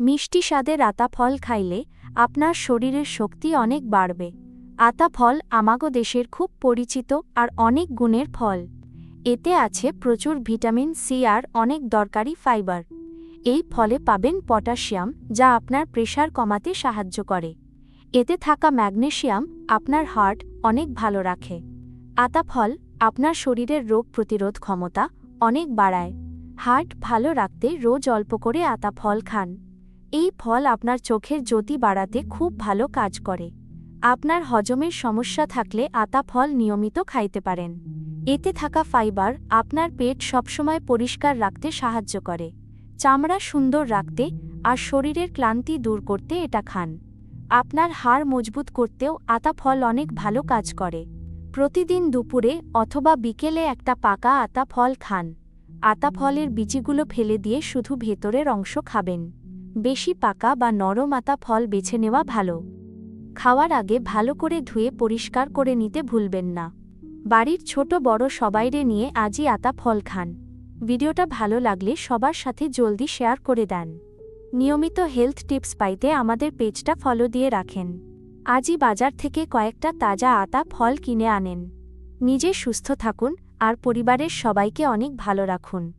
মিষ্টি স্বাদের আতা ফল খাইলে আপনার শরীরের শক্তি অনেক বাড়বে। আতা ফল আমাগো দেশের খুব পরিচিত আর অনেক গুণের ফল। এতে আছে প্রচুর ভিটামিন সি আর অনেক দরকারি ফাইবার। এই ফলে পাবেন পটাশিয়াম, যা আপনার প্রেশার কমাতে সাহায্য করে। এতে থাকা ম্যাগনেশিয়াম আপনার হার্ট অনেক ভালো রাখে। আতা ফল আপনার শরীরের রোগ প্রতিরোধ ক্ষমতা অনেক বাড়ায়। হার্ট ভালো রাখতে রোজ অল্প করে আতা ফল খান। এই ফল আপনার চোখের জ্যোতি বাড়াতে খুব ভালো কাজ করে। আপনার হজমের সমস্যা থাকলে আতা ফল নিয়মিত খাইতে পারেন। এতে থাকা ফাইবার আপনার পেট সবসময় পরিষ্কার রাখতে সাহায্য করে। চামড়া সুন্দর রাখতে আর শরীরের ক্লান্তি দূর করতে এটা খান। আপনার হাড় মজবুত করতেও আতা ফল অনেক ভালো কাজ করে। প্রতিদিন দুপুরে অথবা বিকেলে একটা পাকা আতা ফল খান। আতা ফলের বিচিগুলো ফেলে দিয়ে শুধু ভেতরের অংশ খাবেন। বেশি পাকা বা নরম আতা ফল বেছে নেওয়া ভালো। খাওয়ার আগে ভালো করে ধুয়ে পরিষ্কার করে নিতে ভুলবেন না। বাড়ির ছোট বড় সবাইরে নিয়ে আজই আতা ফল খান। ভিডিওটা ভালো লাগলে সবার সাথে জলদি শেয়ার করে দেন। নিয়মিত হেলথ টিপস পাইতে আমাদের পেজটা ফলো দিয়ে রাখেন। আজই বাজার থেকে কয়েকটা তাজা আতা ফল কিনে আনেন। নিজে সুস্থ থাকুন আর পরিবারের সবাইকে অনেক ভালো রাখুন।